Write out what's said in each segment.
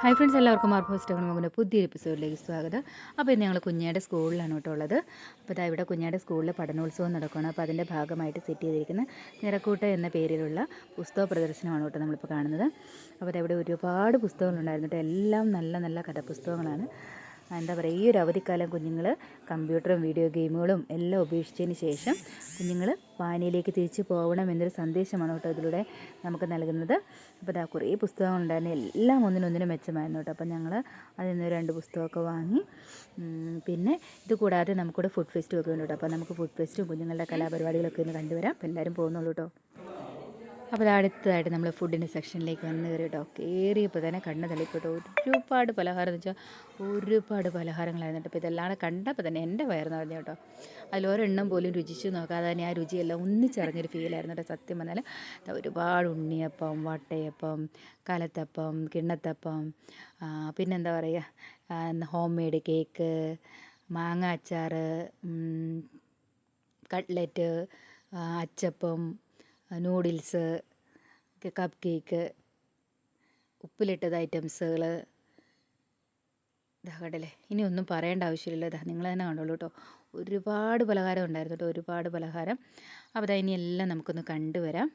Hi friends എല്ലാവർക്കും പുസ്തകം മകന്റെ പുതിയൊരു എപ്പിസോഡിലേക്ക് സ്വാഗതം. അപ്പോൾ ഇന്ന് ഞങ്ങൾ കുഞ്ഞാടെ സ്കൂളിലാണ് കേട്ടോ ഉള്ളത്. അപ്പോൾ ഇതാ ഇവിടെ കുഞ്ഞാടെ സ്കൂളിൽ പഠനോത്സവം നടക്കുകയാണ് അപ്പോൾ അതിന്റെ ഭാഗമായിട്ട് സെറ്റ് ചെയ്തിരിക്കുന്ന നിറക്കൂട്ട എന്ന പേരിലുള്ള പുസ്തക പ്രദർശനമാണ് കേട്ടോ നമ്മളിപ്പോൾ കാണുന്നത്. അപ്പോൾ ഇവിടെ ഒരുപാട് പുസ്തകങ്ങളുണ്ടായിരുന്നു കേട്ടോ. എല്ലാം നല്ല നല്ല കഥാപുസ്തകങ്ങളാണ്. എന്താ പറയുക ഈ ഒരു അവധിക്കാലം കുഞ്ഞുങ്ങൾ കമ്പ്യൂട്ടറും വീഡിയോ ഗെയിമുകളും എല്ലാം ഉപേക്ഷിച്ചതിന് ശേഷം കുഞ്ഞുങ്ങൾ വായനയിലേക്ക് തിരിച്ചു പോകണം എന്നൊരു സന്ദേശമാണ് കേട്ടോ ഇതിലൂടെ നമുക്ക് നൽകുന്നത്. അപ്പോൾ ഇതാ കുറേ പുസ്തകങ്ങളുണ്ടായിരുന്നു എല്ലാം ഒന്നിനൊന്നിനും മെച്ചമായിരുന്നു കേട്ടോ. അപ്പോൾ ഞങ്ങൾ അതിൽ നിന്ന് രണ്ട് പുസ്തകമൊക്കെ വാങ്ങി. പിന്നെ ഇത് കൂടാതെ നമുക്കിവിടെ ഫുഡ് ഫെസ്റ്റും ഒക്കെ ഉണ്ട് കേട്ടോ. അപ്പോൾ നമുക്ക് ഫുഡ് ഫെസ്റ്റും കുഞ്ഞുങ്ങളുടെ കലാപരിപാടികളൊക്കെ ഒന്ന് കണ്ടുവരാം. അപ്പോൾ എല്ലാവരും പോകുന്നുള്ളൂ കേട്ടോ. അപ്പോൾ അത് അടുത്തതായിട്ട് നമ്മൾ ഫുഡിന്റെ സെക്ഷനിലേക്ക് വന്ന് കയറി കേട്ടോ കയറിയപ്പോൾ തന്നെ കണ്ണ് തള്ളിപ്പോട്ടോ ഒരുപാട് പലഹാരം എന്ന് വെച്ചാൽ ഒരുപാട് പലഹാരങ്ങളായിരുന്നു കേട്ടോ. അപ്പോൾ ഇതെല്ലാം കണ്ടപ്പോൾ തന്നെ എന്റെ വയറ് നിറഞ്ഞു കേട്ടോ. അതിലൊരെണ്ണം പോലും രുചിച്ച് നോക്കാതെ തന്നെ ആ രുചിയെല്ലാം ഒന്നിച്ചിറങ്ങിയൊരു ഫീലായിരുന്നു കേട്ടോ സത്യം പറഞ്ഞാൽ ഒരുപാട് ഉണ്ണിയപ്പം വട്ടയപ്പം കലത്തപ്പം കിണ്ണത്തപ്പം പിന്നെന്താ പറയുക? ഹോം മെയ്ഡ് കേക്ക് മാങ്ങ അച്ചാർ കട്ട്ലറ്റ് അച്ചപ്പം നൂഡിൽസ് കപ്പ് കേക്ക് ഉപ്പിലിട്ടത് ഐറ്റംസുകൾ ഇതാ കണ്ടല്ലേ? ഇനി ഒന്നും പറയേണ്ട ആവശ്യമില്ല. ഇതാ നിങ്ങൾ തന്നെ കണ്ടോളൂ കേട്ടോ. ഒരുപാട് പലഹാരം ഉണ്ടായിരുന്നു കേട്ടോ. ഒരുപാട് പലഹാരം. അപ്പോൾ ഇനി എല്ലാം നമുക്കൊന്ന് കണ്ടുവരാം.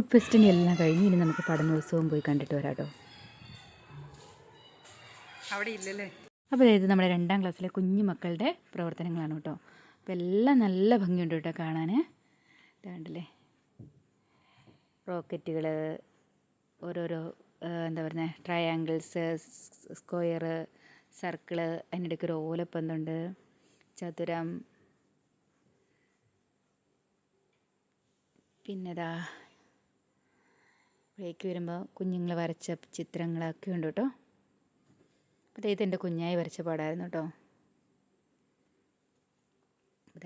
ഫുഡ് ഫെസ്റ്റിന് എല്ലാം കഴിഞ്ഞ് ഇനി നമുക്ക് പഠനോത്സവം പോയി കണ്ടിട്ട് വരാം കേട്ടോ അവിടെ ഇല്ലല്ലേ? അപ്പോൾ ഇത് നമ്മുടെ രണ്ടാം ക്ലാസ്സിലെ കുഞ്ഞു മക്കളുടെ പ്രവർത്തനങ്ങളാണ് കേട്ടോ. അപ്പോൾ എല്ലാം നല്ല ഭംഗിയുണ്ട് കേട്ടോ കാണാൻ. ഇതാണ്ടല്ലേ. റോക്കറ്റുകൾ ഓരോരോ എന്താ പറയുന്നത് ട്രയാങ്കിൾസ് സ്ക്വയർ സർക്കിൾ അതിനിടയ്ക്ക് ഒരു ഓലപ്പന്തുണ്ട്. ചതുരം. പിന്നെതാ ഇവിടേക്ക് വരുമ്പോൾ കുഞ്ഞുങ്ങൾ വരച്ച ചിത്രങ്ങളൊക്കെ ഉണ്ട് കേട്ടോ. ഇത് എന്റെ കുഞ്ഞായി വരച്ച പാടായിരുന്നു കേട്ടോ.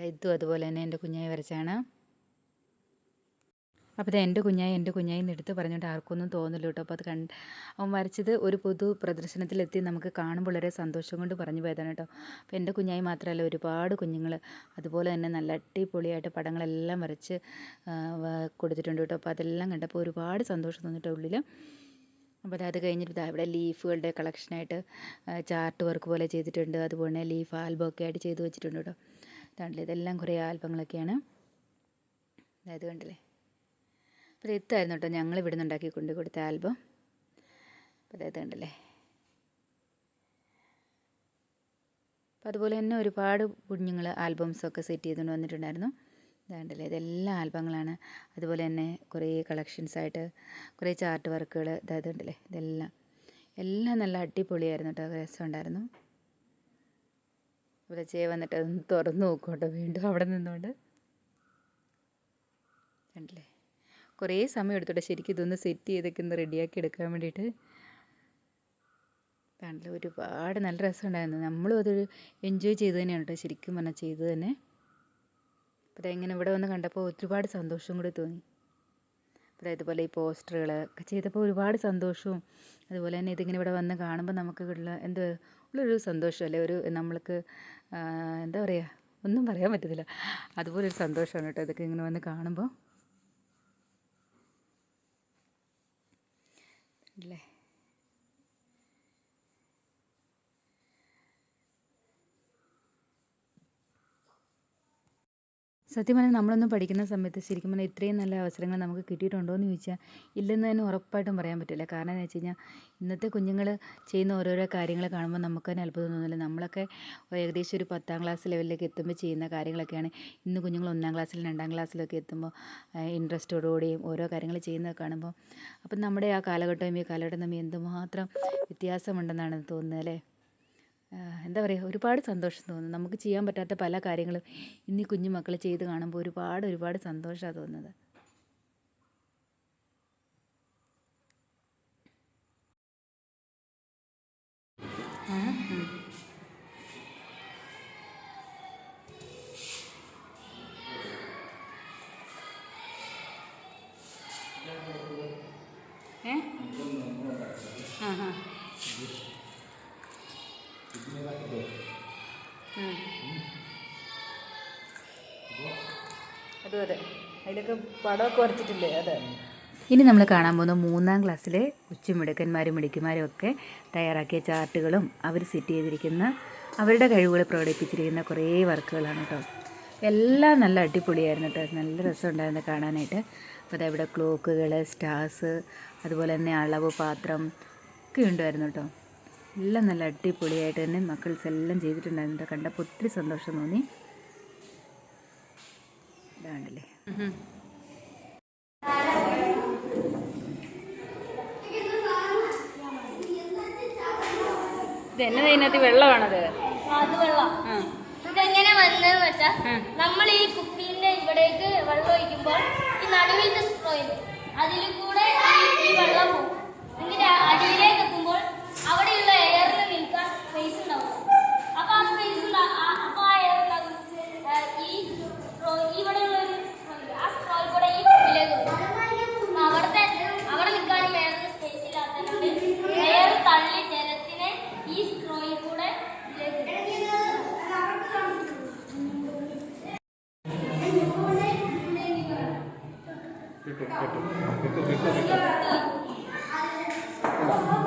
ഇതും അതുപോലെ തന്നെ എന്റെ കുഞ്ഞായി വരച്ചാണ് അപ്പോൾ ഇത് എന്റെ കുഞ്ഞായി എന്റെ കുഞ്ഞായി എന്ന് എടുത്ത് പറഞ്ഞുകൊണ്ട് ആർക്കൊന്നും തോന്നില്ല കേട്ടോ. അപ്പോൾ അത് കണ്ട് അവൻ വരച്ചത് ഒരു പൊതു പ്രദർശനത്തിലെത്തി നമുക്ക് കാണുമ്പോൾ വളരെ സന്തോഷം കൊണ്ട് പറഞ്ഞു പോയതാണ് കേട്ടോ. അപ്പോൾ എന്റെ കുഞ്ഞായി മാത്രമല്ല ഒരുപാട് കുഞ്ഞുങ്ങൾ അതുപോലെ തന്നെ നല്ല അടിപൊളിയായിട്ട് പടങ്ങളെല്ലാം വരച്ച് കൊടുത്തിട്ടുണ്ട് കേട്ടോ. അപ്പോൾ അതെല്ലാം കണ്ടപ്പോൾ ഒരുപാട് സന്തോഷം തോന്നിട്ടോ ഉള്ളിൽ അപ്പോൾ അത് കഴിഞ്ഞിട്ട് അവിടെ ലീഫുകളുടെ കളക്ഷനായിട്ട് ചാർട്ട് വർക്ക് പോലെ ചെയ്തിട്ടുണ്ട്. അതുപോലെ ലീഫ് ആൽബം ഒക്കെ ആയിട്ട് ചെയ്തു വെച്ചിട്ടുണ്ട് കേട്ടോ. ഇതാണല്ലേ ഇതെല്ലാം കുറേ ആൽബങ്ങളൊക്കെയാണ്. അതായത് കണ്ടില്ലേ? ഇത്തായിരുന്നു കേട്ടോ ഞങ്ങൾ ഇവിടെ നിന്നുണ്ടാക്കി കൊണ്ട് കൊടുത്ത ആൽബം. അതായത് കണ്ടല്ലേ? അപ്പോൾ അതുപോലെ തന്നെ ഒരുപാട് കുഞ്ഞുങ്ങൾ ആൽബംസൊക്കെ സെറ്റ് ചെയ്തുകൊണ്ട് വന്നിട്ടുണ്ടായിരുന്നു. ഇതാണ്ടല്ലേ ഇതെല്ലാം ആൽബങ്ങളാണ്. അതുപോലെ തന്നെ കുറേ കളക്ഷൻസ് ആയിട്ട് കുറേ ചാർട്ട് വർക്കുകൾ ഇതായത് ഉണ്ടല്ലേ ഇതെല്ലാം. എല്ലാം നല്ല അടിപൊളിയായിരുന്നു കേട്ടോ രസമുണ്ടായിരുന്നു. ഇവിടെ ചേ വന്നിട്ട് അതൊന്ന് തുറന്ന് നോക്കും കേട്ടോ വീണ്ടും അവിടെ നിന്നുകൊണ്ട് കണ്ടില്ലേ? കുറേ സമയം എടുത്തോട്ടെ. ശരിക്കും ഇതൊന്ന് സെറ്റ് ചെയ്തൊക്കെ ഒന്ന് റെഡിയാക്കി എടുക്കാൻ വേണ്ടിയിട്ട്. കണ്ടില്ല ഒരുപാട് നല്ല രസമുണ്ടായിരുന്നു നമ്മളും അതൊരു എൻജോയ് ചെയ്ത് തന്നെയാണ് കേട്ടോ. ശരിക്കും പറഞ്ഞാൽ ചെയ്ത് തന്നെ. അപ്പോൾ ഇങ്ങനെ ഇവിടെ വന്ന് കണ്ടപ്പോൾ ഒരുപാട് സന്തോഷം കൂടി തോന്നി. അപ്പോൾ ഇതുപോലെ ഈ പോസ്റ്ററുകൾ ഒക്കെ ചെയ്തപ്പോൾ ഒരുപാട് സന്തോഷവും. അതുപോലെ തന്നെ ഇതിങ്ങനെ ഇവിടെ വന്ന് കാണുമ്പോൾ നമുക്ക് ഉള്ള എന്ത് ഉള്ളൊരു സന്തോഷം അല്ലെ? ഒരു നമ്മൾക്ക് എന്താ പറയുക ഒന്നും പറയാൻ പറ്റത്തില്ല. അതുപോലൊരു സന്തോഷമാണ് കേട്ടോ ഇതൊക്കെ ഇങ്ങനെ വന്ന് കാണുമ്പോൾ അല്ലേ സത്യം പറഞ്ഞാൽ നമ്മളൊന്നും പഠിക്കുന്ന സമയത്ത് ശരിക്കും പറഞ്ഞാൽ ഇത്രയും നല്ല അവസരങ്ങൾ നമുക്ക് കിട്ടിയിട്ടുണ്ടോ എന്ന് ചോദിച്ചാൽ ഇല്ലെന്ന് തന്നെ ഉറപ്പായിട്ടും പറയാൻ പറ്റില്ല. കാരണം എന്ന് വെച്ച് കഴിഞ്ഞാൽ ഇന്നത്തെ കുഞ്ഞുങ്ങൾ ചെയ്യുന്ന ഓരോരോ കാര്യങ്ങൾ കാണുമ്പോൾ നമുക്ക് തന്നെ അത്ഭുതം തോന്നില്ല നമ്മളൊക്കെ ഏകദേശം ഒരു പത്താം ക്ലാസ് ലെവലിലേക്ക് എത്തുമ്പോൾ ചെയ്യുന്ന കാര്യങ്ങളൊക്കെയാണ്. ഇന്ന് കുഞ്ഞുങ്ങൾ ഒന്നാം ക്ലാസ്സിലും രണ്ടാം ക്ലാസ്സിലൊക്കെ എത്തുമ്പോൾ ഇൻട്രസ്റ്റോടുകൂടിയും ഓരോ കാര്യങ്ങൾ ചെയ്യുന്നത് കാണുമ്പോൾ അപ്പം നമ്മുടെ ആ കാലഘട്ടവും ഈ കാലഘട്ടം തമ്മിൽ എന്തുമാത്രം വ്യത്യാസമുണ്ടെന്നാണ് തോന്നുന്നത് അല്ലേ? എന്താ പറയുക ഒരുപാട് സന്തോഷം തോന്നുന്നു. നമുക്ക് ചെയ്യാൻ പറ്റാത്ത പല കാര്യങ്ങളും ഇന്ന് ഈ കുഞ്ഞു മക്കൾ ചെയ്ത് കാണുമ്പോൾ ഒരുപാട് ഒരുപാട് സന്തോഷമാണ് തോന്നുന്നത്. ആ. ഏ? ആ ഹാ അതും അതെ. അതിലൊക്കെ പടമൊക്കെ വരച്ചിട്ടില്ലേ? അതെ. ഇനി നമ്മൾ കാണാൻ പോകുന്ന മൂന്നാം ക്ലാസ്സിലെ ഉച്ചമിടുക്കന്മാരും മിടുക്കിമാരും ഒക്കെ തയ്യാറാക്കിയ ചാർട്ടുകളും അവർ സെറ്റ് ചെയ്തിരിക്കുന്ന അവരുടെ കഴിവുകൾ പ്രകടിപ്പിച്ചിരിക്കുന്ന കുറേ വർക്കുകളാണ് കേട്ടോ. എല്ലാം നല്ല അടിപൊളിയായിരുന്നു കേട്ടോ. നല്ല രസമുണ്ടായിരുന്നു കാണാനായിട്ട്. അപ്പോൾ അതായത് ഇവിടെ ക്ലോക്കുകൾ സ്റ്റാർസ് അതുപോലെ തന്നെ അളവ് പാത്രം ഒക്കെ ഉണ്ടായിരുന്നു കേട്ടോ. എല്ലാം നല്ല അടിപൊളിയായിട്ട് തന്നെ മക്കൾസ് എല്ലാം ചെയ്തിട്ടുണ്ടായിരുന്നു. കണ്ടപ്പോൾ ഒത്തിരി സന്തോഷം തോന്നി. ഇതാണല്ലേ. ഇതിനകത്ത് വെള്ളമാണത് ഇതെങ്ങനെ വെച്ചാൽ നമ്മൾ ഈ കുപ്പീന്റെ ഇവിടേക്ക് വെള്ളം ഒഴിക്കുമ്പോൾ ഈ നടുവിന്റെ സ്ട്രോ അതിൽ കൂടെ ഈ ഈ വെള്ളം പോകും. എന്നിട്ട് അടിയിലേക്ക് എത്തുമ്പോൾ അവിടെയുള്ള 别动，别动，别动，别动，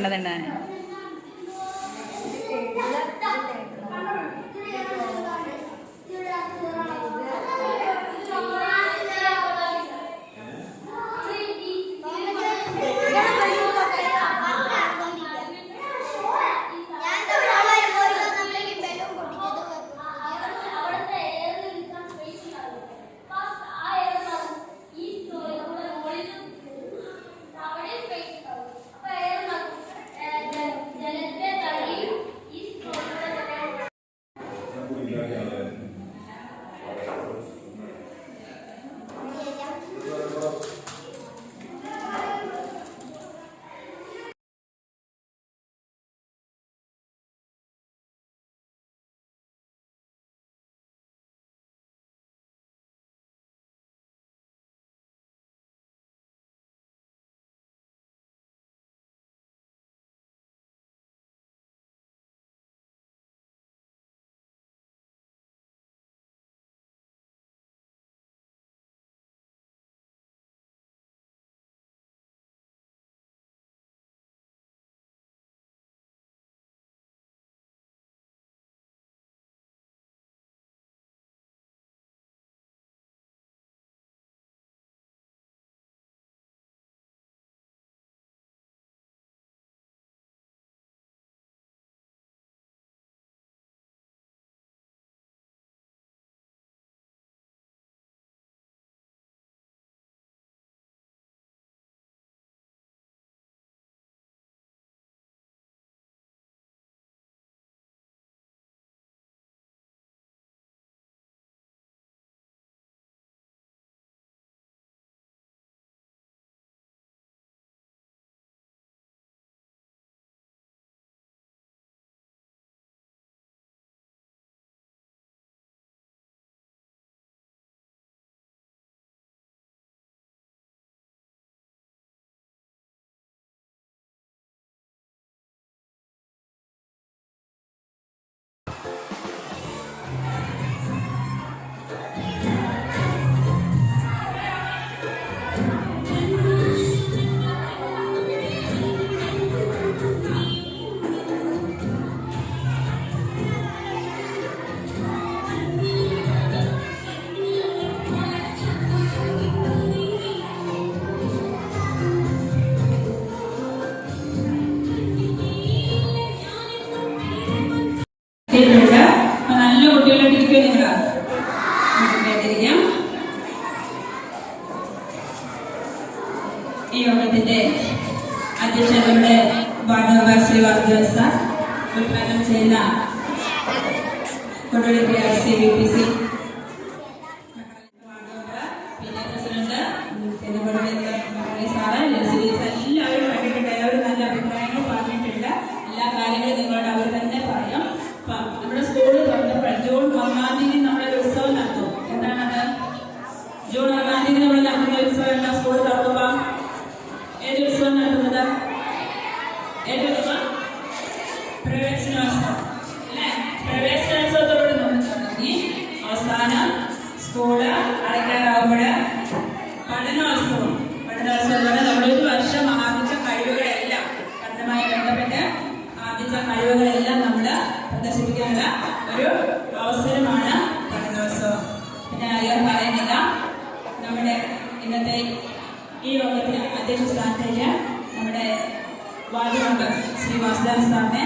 nada, nada. నాకు తెలుసుకోవాలన్నా స్కూల్ తక్కువ ఏ తెలుసుకోవాలని అంటున్నదా ఏ తెలుసుకో ప్రవేశ ప్రవేశ అవస్థాన స్కూడ అడగ రాబడ nuestra.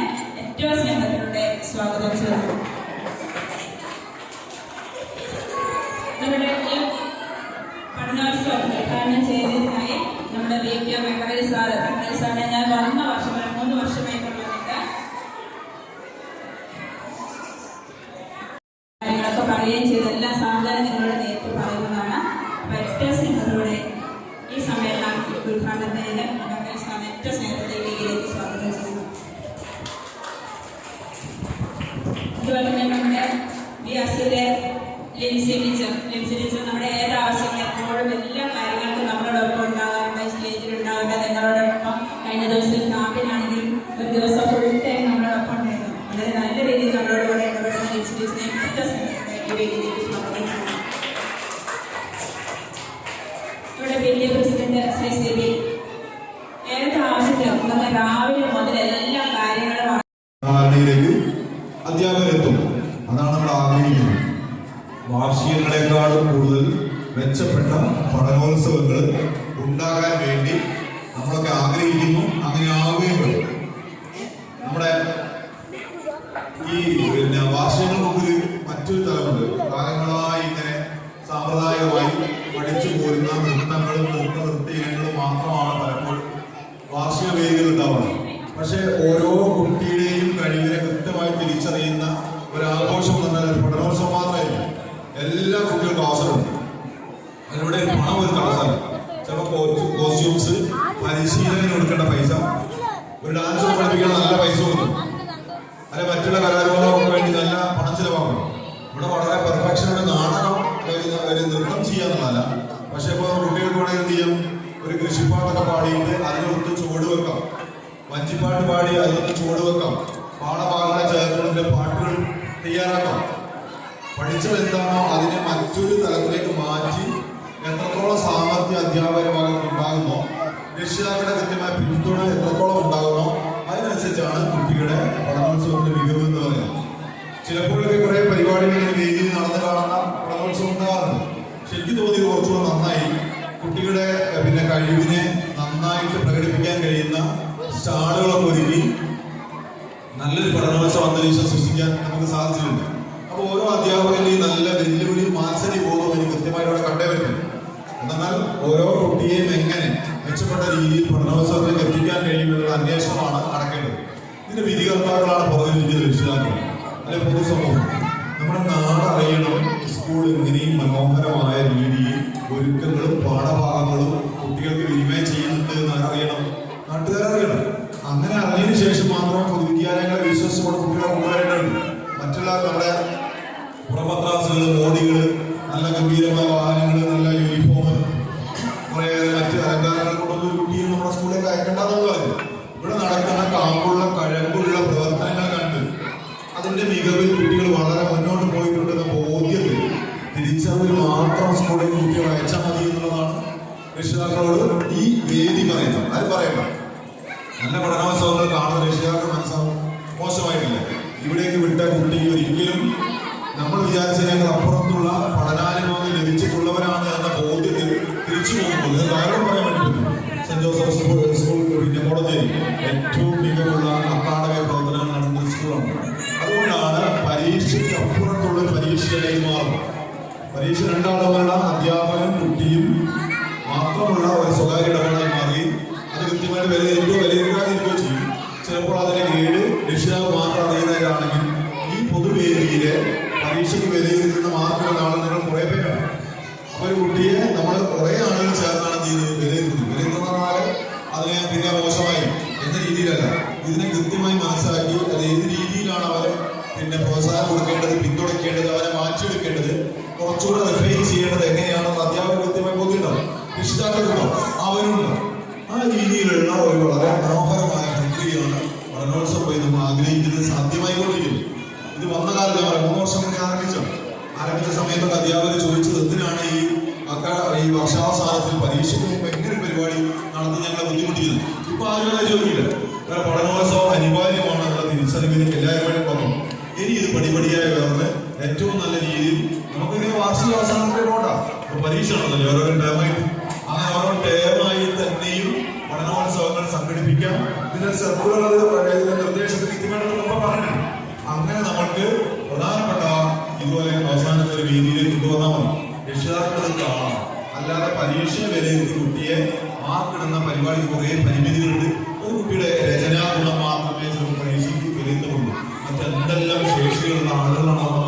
വാർഷികങ്ങളെക്കാളും കൂടുതൽ മെച്ചപ്പെട്ട പഠനോത്സവങ്ങൾ ഉണ്ടാകാൻ വേണ്ടി നമ്മളൊക്കെ ആഗ്രഹിക്കുന്നു. അങ്ങനെ ആവുകയും വേണം നമ്മുടെ ഈ പിന്നെ വാർഷികങ്ങൾക്ക് ഒരു മറ്റൊരു തലമുണ്ട് കാലങ്ങളായി ഇങ്ങനെ സാമ്പ്രദായികമായി പഠിച്ചു പോരുന്ന നൃത്തങ്ങളും നൃത്ത നൃത്യങ്ങളും മാത്രമാണ് പലപ്പോഴും വാർഷിക വേദികൾ ഉണ്ടാവുന്നത് പക്ഷെ ഓരോ കുട്ടിയുടെയും കഴിവിനെ കൃത്യമായി തിരിച്ചറിയുന്ന ഒരു ആഘോഷം എന്ന് പറഞ്ഞാൽ ഒരു പഠനോത്സവം മാത്രമല്ല എല്ലാ കുട്ടികൾക്കും അവസരമുണ്ട് അതിലൂടെ പണം ഒരു തടസ്സമല്ല ചിലപ്പോൾ കോസ്റ്റ്യൂംസ് പരിശീലനം കൊടുക്കേണ്ട പൈസ ഒരു ഡാൻസ് പഠിപ്പിക്കാൻ നല്ല പൈസ കൊടുക്കും അല്ലെ മറ്റുള്ള കലാരൂപങ്ങൾക്ക് വേണ്ടി നല്ല പണം ചിലവാക്കണം ഇവിടെ വളരെ പെർഫെക്ഷനോട് നാടകം അല്ലെങ്കിൽ ഒരു നൃത്തം ചെയ്യാന്നുള്ളതല്ല പക്ഷെ ഇപ്പോൾ കുട്ടികൾക്ക് കൂടെ എന്ത് ചെയ്യും ഒരു കൃഷിപ്പാട്ടൊക്കെ പാടിയിട്ട് അതിനൊത്ത് ചുവട് വെക്കാം. വഞ്ചിപ്പാട്ട് പാടി അതിനൊത്ത് ചുവട് വെക്കാം. പാഠഭാഗങ്ങളെ ചേർത്തുകൊണ്ട് പാട്ടുകൾ തയ്യാറാക്കാം. പഠിച്ചതെന്താണോ അതിനെ മറ്റൊരു തലത്തിലേക്ക് മാറ്റി എത്രത്തോളം സാമർഥ്യ അധ്യാപക ഭാഗത്ത് ഉണ്ടാകുന്നോ രക്ഷിതാക്കളുടെ കൃത്യമായ പിന്തുണ എത്രത്തോളം ഉണ്ടാകുന്നോ അതിനനുസരിച്ചാണ് കുട്ടികളുടെ പഠനോത്സവത്തിന്റെ മികവ് എന്ന് പറയുന്നത്. ചിലപ്പോഴൊക്കെ കുറെ പരിപാടികൾ വേദിയിൽ നടന്നു കാണുന്ന പഠനോത്സവം ഉണ്ടാകാറുണ്ട്. ശരിക്കും തോന്നിയത് കുറച്ചുകൂടെ നന്നായി കുട്ടികളുടെ എഹ്, പിന്നെ കഴിവിനെ നന്നായിട്ട് പ്രകടിപ്പിക്കാൻ കഴിയുന്ന സ്റ്റാളുകളൊക്കെ ഒരുക്കി നല്ലൊരു പഠനോത്സവ അന്തരീക്ഷം സൃഷ്ടിക്കാൻ നമുക്ക് സാധിച്ചിട്ടുണ്ട്. അപ്പോൾ ഓരോ അധ്യാപകന്റെയും നല്ല വെല്ലുവിളി മാത്സരി ബോധം എനിക്ക് കൃത്യമായിട്ട് അവിടെ കണ്ടേ പറ്റും. എന്നാൽ ഓരോ കുട്ടിയെയും എങ്ങനെ മെച്ചപ്പെട്ട രീതിയിൽ പഠനോത്സവത്തിലേക്ക് എത്തിക്കാൻ കഴിയുമെന്നുള്ള അന്വേഷണമാണ് നടക്കേണ്ടത്. ഇതിന്റെ വിധികർത്താക്കളാണ് പുറകിലിരിക്കുന്ന രക്ഷിതാക്കൾ അല്ലെ പൊതുസമൂഹം നമ്മുടെ നാട് അറിയണം സ്കൂൾ ഇങ്ങനെയും മനോഹരമായ രീതിയിൽ ഒരുക്കങ്ങളും പാഠഭാഗങ്ങളും കുട്ടികൾക്ക് വിനിമയം ചെയ്യുന്നുണ്ട് എന്ന് അറിയണം. അങ്ങനെ അറിഞ്ഞതിന് ശേഷം മാത്രമേ പൊതുവിദ്യാലയങ്ങളെ വിശ്വസിച്ചുകൊണ്ട് കുട്ടികളെ കൊണ്ടുവരേണ്ടതുണ്ട്. മറ്റുള്ള നമ്മുടെ പുറപത്രാസുകൾ മോഡികൾ നല്ല ഗംഭീരമായ വാഹനങ്ങൾ നല്ല യൂണിഫോം കുറെ മറ്റ് അലങ്കാരങ്ങൾ കൊണ്ടൊന്നും ഒരു കുട്ടിയെ നമ്മുടെ സ്കൂളിലേക്ക് അയക്കേണ്ടതെന്ന് പറഞ്ഞു ഇവിടെ നടക്കുന്ന കാമ്പുള്ള കഴമ്പുള്ള പ്രവർത്തനങ്ങൾ കണ്ട് അതിന്റെ മികവിൽ കുട്ടികൾ വളരെ തിരിച്ചറിവിൽ മാത്രം സ്കൂളിൽ കുട്ടികളെ അയച്ചാൽ മതി എന്നുള്ളതാണ് രക്ഷിതാക്കളോട് ഈ വേദി പറയുന്നത്. അത് പറയണം നല്ല പഠനോത്സവങ്ങൾ കാണുന്ന രക്ഷിതാക്കൾ മനസ്സാവും. മോശമായിട്ടില്ല. ഇവിടേക്ക് വിട്ട കുട്ടി ഒരിക്കലും നമ്മൾ വിചാരിച്ചതിനേക്കാൾ അപ്പുറത്തുള്ള പഠനാനുഭവം രീതിയിലുള്ള ഒരു വളരെ മനോഹരമായ പ്രക്രിയയാണ് പഠനോത്സവം നമ്മൾ ആഗ്രഹിക്കുന്നത്. സാധ്യമായി കൊണ്ടിരിക്കുന്നത് ഇത് വന്ന കാലത്ത് മൂന്ന് വർഷം മുന്നേ ആരംഭിച്ചു. സമയത്തൊക്കെ അധ്യാപകർ ചോദിച്ചത് എന്തിനാണ് ഈ ഈ വർഷാവസാനത്തിൽ പരീക്ഷയ്ക്ക് മുമ്പ് എങ്ങനെ പരിപാടി നടത്തി ഞങ്ങളെ ബുദ്ധിമുട്ടിക്കുന്നത് ഇപ്പൊ ആരും ചോദിക്കില്ല. കാരണം പഠനോത്സവം അനിവാര്യമാണ് എന്നുള്ള തിരിച്ചറിവിന് എല്ലാവരും വേണ്ടി വന്നു. ഇനി ഇത് പടിപടിയായി ഉയർന്ന് ഏറ്റവും നല്ല രീതിയിൽ നമുക്കിങ്ങനെ വാർഷിക അവസാനത്തിൽ പോകണ്ട ഇപ്പൊ പരീക്ഷ ആണല്ലോ ഓരോ ടേമായിട്ട് അങ്ങനെ ഓരോ ടേമായി സംഘടിപ്പിക്കാം. ഇതിന്റെ സർക്കുലർ നിർദ്ദേശത്തിൽ കൃത്യമായിട്ട് പറഞ്ഞിട്ടുണ്ട്. അങ്ങനെ നമുക്ക് പ്രധാനപ്പെട്ട ഇതുപോലെ അവസാനത്തെ ഒരു രീതിയിലേക്ക് കൊണ്ടുവന്നാൽ മതി. രക്ഷിതാക്കൾ കാണണം. അല്ലാതെ പരീക്ഷ വിലയിരുത്തി കുട്ടിയെ മാർക്കിടുന്ന പരിപാടി കുറേ പരിമിതികളുണ്ട്. ഒരു കുട്ടിയുടെ രചനാ ഗുണം മാത്രമേ പരീക്ഷയ്ക്ക് വിലയിരുത്തുള്ളൂ മറ്റെന്തെല്ലാം ശേഷികളുള്ള ആളുകളാണ്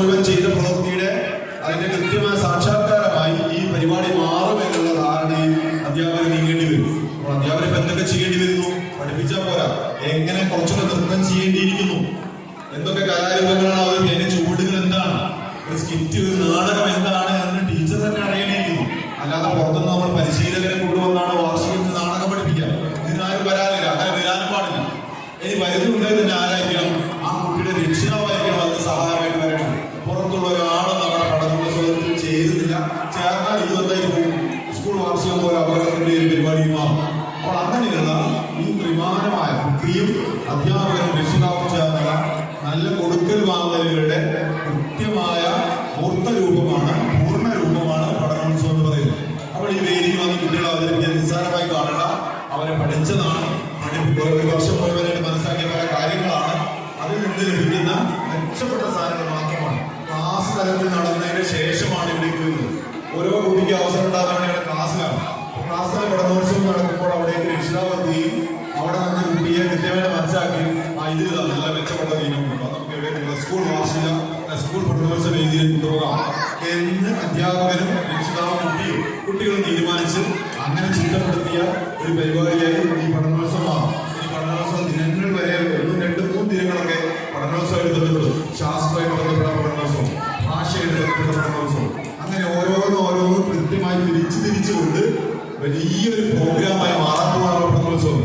ഒരു വർഷം കുട്ടികളും തീരുമാനിച്ച് അങ്ങനെ ചിട്ടപ്പെടുത്തിയ ഒരു പരിപാടിയായിരുന്നു ഈ പഠനോത്സവമാണ്. ഈ പഠനോത്സവ ദിനങ്ങൾ വരെ ഒന്നും രണ്ട് മൂന്ന് ദിനങ്ങളൊക്കെ പഠനോത്സവമായിട്ട് ബന്ധപ്പെടും ശാസ്ത്രമായിട്ട് ബന്ധപ്പെട്ട പഠനോത്സവം ഭാഷയായിട്ട് ബന്ധപ്പെട്ട പഠനോത്സവം. അങ്ങനെ ഓരോന്നും ഓരോന്നും കൃത്യമായി തിരിച്ച് തിരിച്ചുകൊണ്ട് വലിയൊരു പ്രോഗ്രാമായി പോകാനുള്ള പഠനോത്സവം.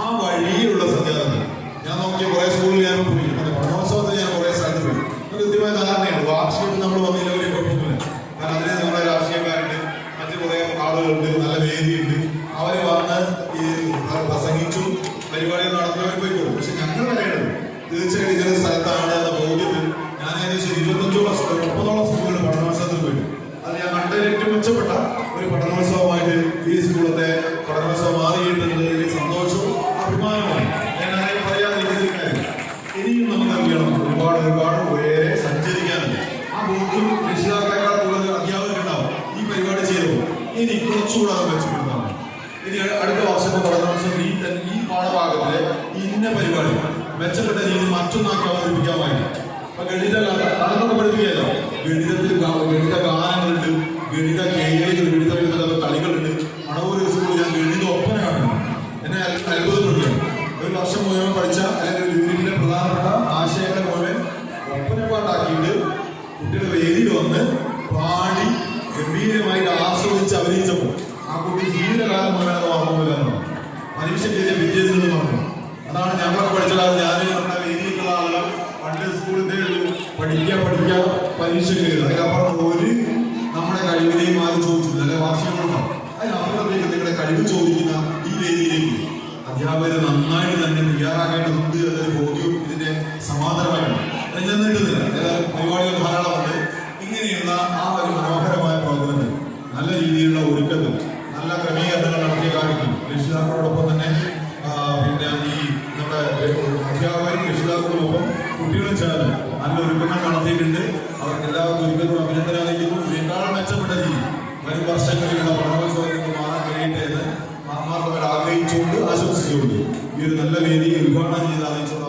ആ വഴിയിലുള്ള സത്യാഗ്രഹം ഞാൻ നോക്കിയ കുറെ സ്കൂളിൽ ഞാൻ പോയി. പഠനോത്സവത്തിൽ ഞാൻ കുറെ സ്ഥലത്ത് പോയി. കൃത്യമായ ധാരണയാണ്. വാർഷികം നമ്മൾ വന്നില്ല ഒരു കുഴപ്പമൊന്നുമില്ല കാരണം അതിന് നമ്മുടെ രാഷ്ട്രീയക്കാരുണ്ട് മറ്റു കുറെ ആളുകളുണ്ട് നല്ല വേദിയുണ്ട്. അവർ വന്ന് ഈ പ്രസംഗിച്ചു പരിപാടികൾ നടത്തുന്നവർ പോയിക്കോളും. പക്ഷെ ഞങ്ങൾ പറയണത് തീർച്ചയായിട്ടും ഇങ്ങനെ സ്ഥലത്താണ് എന്ന ബോധ്യത്തിൽ ഞാൻ ഏകദേശം ഇരുപത്തഞ്ചു വർഷം മുപ്പതോളം സ്കൂളുകൾ പഠനോത്സവത്തിൽ പോയിട്ട്. അത് ഞാൻ കണ്ടതിൽ ഏറ്റവും മെച്ചപ്പെട്ട ഒരു പഠനോത്സവമായിട്ട് ഈ സ്കൂളത്തെ പഠനോത്സവം ഇനി കുറച്ചുകൂടെ അത് മെച്ചപ്പെടുത്താം ഇനി അടുത്ത വർഷത്തെ പഠനോത്സവം ഈ ഈ പാഠഭാഗത്തിലെ ഇന്ന പരിപാടി മെച്ചപ്പെട്ട രീതി മറ്റൊന്നാക്കി അവതരിപ്പിക്കാമായിരുന്നു. അപ്പൊ ഗണിത നടന്നൊക്കെ പഠിപ്പിക്കാമല്ലോ ഗണിതത്തിൽ ഗണിത ഗാനങ്ങളുണ്ട് ഗണിത കേരളികൾ ഗണിത വിവിധ കളികളുണ്ട്. മണവൂർ സ്കൂളിൽ ഞാൻ ഗണിത ഒപ്പന കാണുന്നു എന്നെ അത്ഭുതപ്പെടുകയാണ് ഒരു വർഷം മുഴുവൻ പഠിച്ച അല്ലെങ്കിൽ യൂണിറ്റിലെ പ്രധാനപ്പെട്ട ആശയങ്ങളെ മുഴുവൻ ഒപ്പന പാട്ടാക്കിയിട്ട് കുട്ടികൾ വേദിയിൽ വന്ന് പാടി ഗംഭീരമായിട്ട് ആസ്വദിച്ച് അഭിനയിച്ചപ്പോൾ ആ കുട്ടി ജീവിതകാലം മുഴുവൻ അത് ഓർമ്മയില്ല മനുഷ്യ ചെയ്ത വിദ്യയിൽ പറഞ്ഞു അതാണ് ഞങ്ങളൊക്കെ പഠിച്ചതാണ് ഞാനും നമ്മുടെ വേദിയിലുള്ള ആളുകൾ പണ്ട് സ്കൂളിന്റെ പഠിക്കുക പഠിക്കുക പരീക്ഷ കയറുക അതിനപ്പുറം ഒരു നമ്മുടെ കഴിവിനെയും ആരും ചോദിച്ചില്ല അല്ലെ വാർഷികങ്ങളുണ്ടോ അതിനപ്പുറത്തേക്ക് നിങ്ങളുടെ കഴിവ് ചോദിക്കുന്ന ഈ വേദിയിലേക്ക് അധ്യാപകർ നന്നായിട്ട് തന്നെ തയ്യാറാക്കേണ്ടതുണ്ട് എന്നൊരു ബോധ്യവും ഇതിന്റെ സമാന്തരമായിട്ടുണ്ട്. അതിൽ ഏതായാലും പരിപാടികൾ ധാരാളമുണ്ട്. ഇങ്ങനെയുള്ള ആ ഒരു നല്ല രീതിയിലുള്ള ഒരുക്കത്തിൽ നല്ല ക്രമീകരണങ്ങൾ നടത്തിയ കാര്യത്തിൽ രക്ഷിതാക്കളോടൊപ്പം തന്നെ പിന്നെ ഈ നമ്മുടെ അധ്യാപകരും രക്ഷിതാക്കളോടൊപ്പം കുട്ടികളും ചേർന്ന് നല്ല ഒരുക്കങ്ങൾ നടത്തിയിട്ടുണ്ട്. അവർക്ക് എല്ലാവർക്കും ഒരുക്കത്തോട് അഭിനന്ദനം അറിയിക്കുന്നു ഇതിനേക്കാൾ മെച്ചപ്പെട്ട രീതി വരും വർഷങ്ങളിലുള്ള പഠനോത്സവത്തിൽ മാറാൻ കഴിയട്ടെ എന്ന് മാമാർക്കവർ ആഗ്രഹിച്ചുകൊണ്ട് ആശംസിച്ചുകൊണ്ട് ഈ ഒരു നല്ല വേദി ഉദ്ഘാടനം ചെയ്ത് അറിയിച്ചുകൊണ്ട്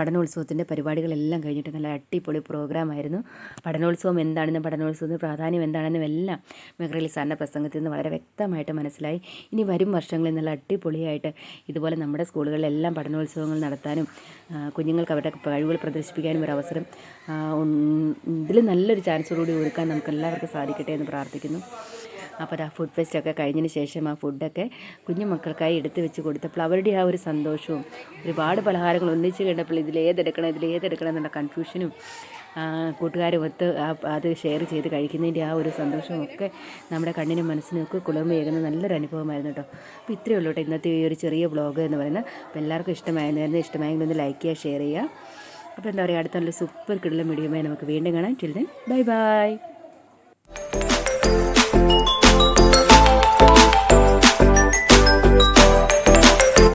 പഠനോത്സവത്തിന്റെ പരിപാടികളെല്ലാം കഴിഞ്ഞിട്ട് നല്ല അടിപൊളി പ്രോഗ്രാമായിരുന്നു. പഠനോത്സവം എന്താണെന്നും പഠനോത്സവത്തിന് പ്രാധാന്യം എന്താണെന്നും എല്ലാം മെഹ്റലി സാറിന്റെ പ്രസംഗത്തിൽ നിന്ന് വളരെ വ്യക്തമായിട്ട് മനസ്സിലായി. ഇനി വരും വർഷങ്ങളിൽ നല്ല അടിപൊളിയായിട്ട് ഇതുപോലെ നമ്മുടെ സ്കൂളുകളിലെല്ലാം പഠനോത്സവങ്ങൾ നടത്താനും കുഞ്ഞുങ്ങൾക്ക് അവരുടെ കഴിവുകൾ പ്രദർശിപ്പിക്കാനും ഒരു അവസരം ഇതിൽ നല്ലൊരു ചാൻസോടുകൂടി ഒരുക്കാൻ നമുക്ക് എല്ലാവർക്കും സാധിക്കട്ടെ എന്ന് പ്രാർത്ഥിക്കുന്നു. അപ്പോൾ ആ ഫുഡ് ഫെസ്റ്റൊക്കെ കഴിഞ്ഞതിന് ശേഷം ആ ഫുഡൊക്കെ കുഞ്ഞു മക്കൾക്കായി എടുത്തു വെച്ച് കൊടുത്തപ്പോൾ അവരുടെ ആ ഒരു സന്തോഷവും ഒരുപാട് പലഹാരങ്ങൾ ഒന്നിച്ച് കണ്ടപ്പോൾ ഇതിലേതെടുക്കണം ഇതിലേതെടുക്കണം എന്നുള്ള കൺഫ്യൂഷനും കൂട്ടുകാരും ഒത്ത് ആ- അത് ഷെയർ ചെയ്ത് കഴിക്കുന്നതിന്റെ ആ ഒരു സന്തോഷമൊക്കെ നമ്മുടെ കണ്ണിനും മനസ്സിനും ഒക്കെ കുളമേകുന്ന നല്ലൊരു അനുഭവമായിരുന്നു കേട്ടോ. അപ്പോൾ ഇത്രയേ ഉള്ളൂ കേട്ടോ ഇന്നത്തെ ഈ ഒരു ചെറിയ ബ്ലോഗ് എന്ന് പറയുന്നത്. അപ്പോൾ എല്ലാവർക്കും ഇഷ്ടമായിരുന്നു ഇഷ്ടമായെങ്കിൽ ഒന്ന് ലൈക്ക് ചെയ്യുക ഷെയർ ചെയ്യുക. അപ്പോൾ എന്താ പറയുക അടുത്ത നല്ല സൂപ്പർ കിടലും വീഡിയോമായി നമുക്ക് വീണ്ടും കാണാം. Children bye bye